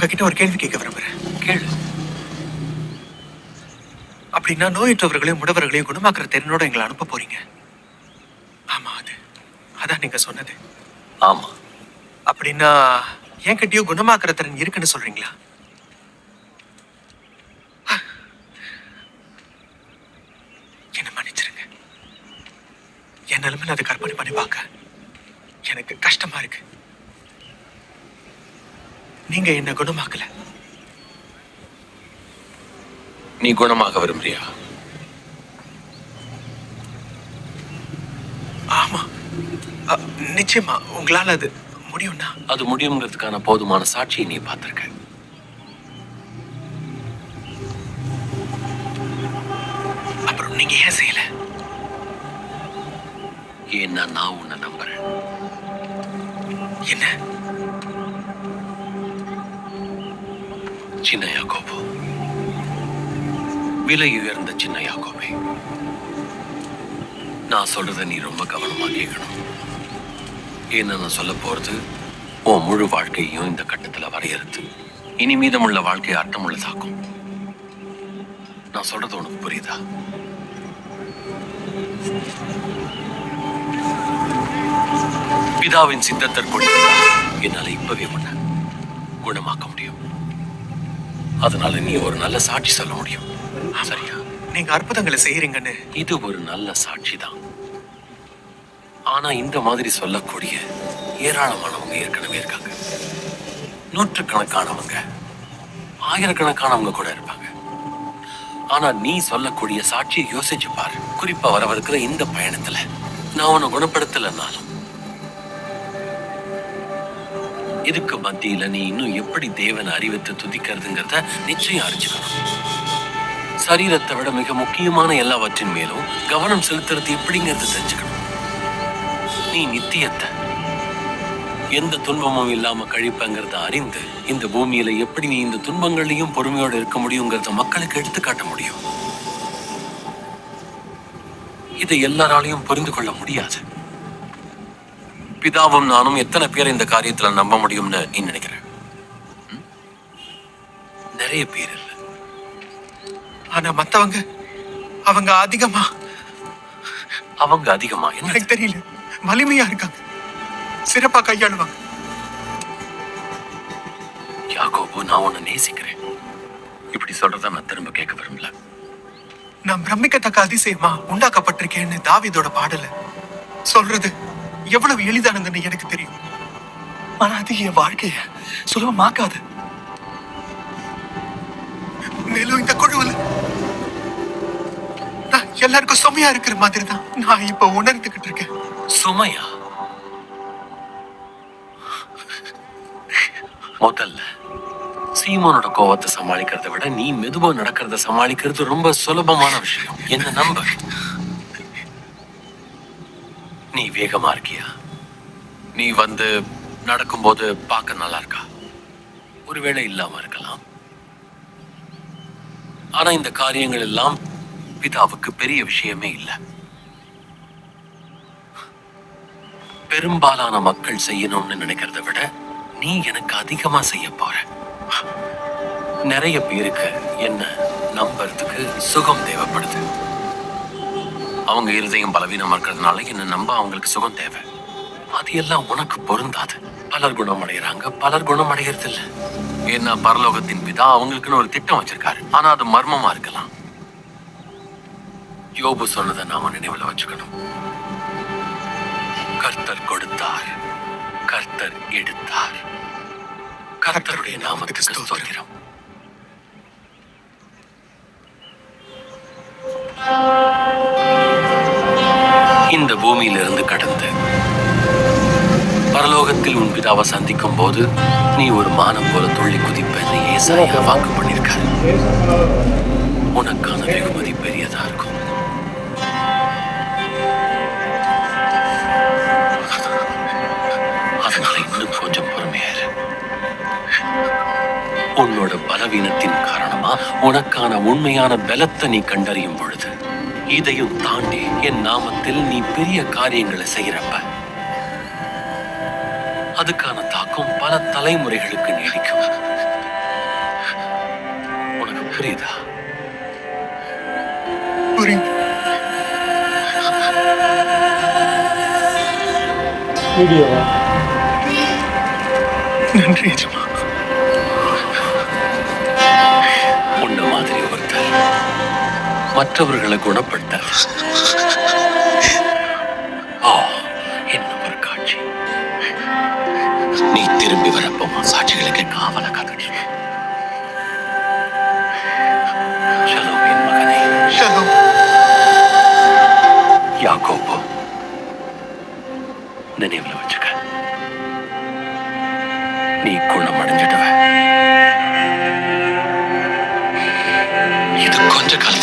உங்ககிட்ட ஒரு கேள்வி கேட்க விரும்புறேன். கேளு. அப்படின்னா நோயற்றவர்களையும் முடவர்களையும் குணமாக்குற திறனோட எங்களை அனுப்ப போறீங்க. ஆமா அது. அதான் நீங்க சொன்னது. ஆமா. அப்படின்னா என்கிட்டயும் குணமாக்குற திறன் இருக்குன்னு சொல்றீங்களா? என்ன மன்னிச்சிருங்க. என் நிலைமையில அதை கற்பனை பண்ணி பார்க்க எனக்கு கஷ்டமா இருக்கு. நீங்க என்ன குணமாக்கல. நீ குணமாக விரும்புறியா? ஆமா. நிச்சயமா உங்களால அது முடியும்னா. அது முடியுங்கிறதுக்கான போதுமான சாட்சியை நீ பார்த்திருக்க. அப்புறம் நீங்க ஏன் செய்யல? ஏன்னா நான் உன்னை நம்புறேன். என்ன? சின்ன யாக்கோபு. விலை உயர்ந்த சின்ன யாக்கோபே. நான் சொல்றத நீ ரொம்ப கவனமா கேட்கணும். ஏன்னா நான் சொல்ல போறது உன் முழு வாழ்க்கையும் இந்த கட்டத்துல வரையறுத்து இனி மீதமுள்ள வாழ்க்கையை அர்த்தமுள்ளதாக்கும். நான் சொல்றது உனக்கு புரியுதா? பிதாவின் சித்தத்திற்குள் என்னால இப்பவே உன்னை குணமாக்க முடியும். அதனால நீ ஒரு நல்ல சாட்சி சொல்ல முடியும். சரியா? நீங்க அற்புதங்களை செய்யறீங்கன்னு இது ஒரு நல்ல சாட்சி தான். ஆனா இந்த மாதிரி சொல்லக்கூடிய ஏராளமானவங்க ஏற்கனவே இருக்காங்க. நூற்றுக்கணக்கானவங்க ஆயிரக்கணக்கானவங்க கூட இருப்பாங்க. ஆனா நீ சொல்லக்கூடிய சாட்சியை யோசிச்சு பாரு. குறிப்பா வரவிருக்கிற இந்த பயணத்துல. நான் உன்னை குணப்படுத்தலைன்னாலும் இதுக்கு மத்தியில நீ இன்னும் எப்படி தேவன் அறிவத்தை துதிக்கிறதுங்கிறத நிச்சயம் அறிஞ்சுக்கணும். சரீரத்தை விட மிக முக்கியமான எல்லாவற்றின் மேலும் கவனம் செலுத்துறது எப்படிங்கிறது தெரிஞ்சுக்கணும். நீ நித்தியத்தை எந்த துன்பமும் இல்லாம கழிப்பங்கிறத அறிந்து இந்த பூமியில எப்படி நீ இந்த துன்பங்களையும் பொறுமையோடு இருக்க முடியுங்கிறத மக்களுக்கு எடுத்து காட்ட முடியும். இதை எல்லாராலையும் புரிந்து கொள்ள முடியாது. பிதாவும் நானும் எத்தனை பேர் இந்த காரியத்துல நம்ப முடியும்னு நீ நினைக்கிற? நிறைய பேர் இல்ல. ஆனா மத்தவங்க அவங்க அதிகமா. அவங்க அதிகமா? எனக்கு தெரியல. வலிமையா இருக்காங்க. சிறப்பா கையாளுவாங்க. யாக்கோபு நான் உன்னை நேசிக்கிறேன். இப்படி சொல்றத நான் திரும்ப கேட்க விரும்பல. நான் பிரமிக்கத்தக்க அதிசயமா உண்டாக்கப்பட்டிருக்கேன்னு தாவீதோட பாடல சொல்றது எவ்வளவு எளிதானதுன்னு எனக்கு தெரியும். ஆனா அது என் வாழ்க்கைய சுலபமாக்காது. மேலும் இந்த குழுவில் எல்லாருக்கும் சுமையா இருக்கிற மாதிரி தான் நான் இப்ப உணர்ந்துகிட்டு இருக்கேன். சுமையா? முதல்ல சீமானோட கோவத்தை சமாளிக்கிறத விட நீ மெதுவா நடக்கிறத சமாளிக்கிறது ரொம்ப சுலபமான விஷயம். என்ன நம்ப? நீ வேகமா இருக்கியா? நீ வந்து நடக்கும்போது பார்க்க நல்லா இருக்கா? ஒருவேளை இல்லாம இருக்கலாம். ஆனா இந்த காரியங்கள் எல்லாம் பிதாவுக்கு பெரிய விஷயமே இல்லை. பெரும்பாலான மக்கள் செய்யணும்னு நினைக்கிறத விட நீ எனக்கு அதிகமா செய்ய போற. நிறைய பேருக்கு என்ன நம்புறதுக்கு சுகம் தேவைப்படுது. அவங்க இருதயம் பலவீனமா இருக்கிறதுனால என்ன நம்ப அவங்களுக்கு சுகம் தேவை. அது எல்லாம் உனக்கு பொருந்தாது. பலர் குணமடைகிறாங்க பலர் குணமடைகிறது இல்ல ஏன்னா பரலோகத்தின் பிதா அவங்களுக்குன்னு ஒரு திட்டம் வச்சிருக்காரு. ஆனா அது மர்மமா இருக்கலாம். யோபு சொன்னதை நாம நினைவுல வச்சுக்கணும். கர்த்தர் கொடுத்தார். கர்த்தர் எடுத்தார். கர்த்தருடைய நாமத்துக்கு ஸ்தோத்திரம். இந்த பூமியிலிருந்து கடந்து. பரலோகத்தில் உன் பிதாவை சந்திக்கும் போது நீ ஒரு மானம் போல துள்ளி குதிப்பேன்னு ஏசாயா வாக்கு பண்ணியிருக்காரு. உனக்கான வெகுமதி பெரியதா இருக்கும். அதனால இன்னும் கொஞ்சம் பொறுமையா இரு. உன்னோட பலவீனத்தின் காரணமா உனக்கான உண்மையான பலத்தை நீ கண்டறியும் பொழுது இதையும் தாண்டி என் நாமத்தில் நீ பெரிய காரியங்களை செய்யறப்ப அதுக்கான தாக்கம் பல தலைமுறைகளுக்கு நீடிக்கும். புரியுதா? புரியுது. வீடியோவா? நன்றி மற்றவர்களை குணப்படுத்த ஆ காட்சி. நீ திரும்பி வரப்போமா சாட்சிகளுக்கு காவல கதடி ஷலோம் நினைவில் வச்சுக்க. நீ குணமடைஞ்சிடுவ இது கொஞ்ச காலம்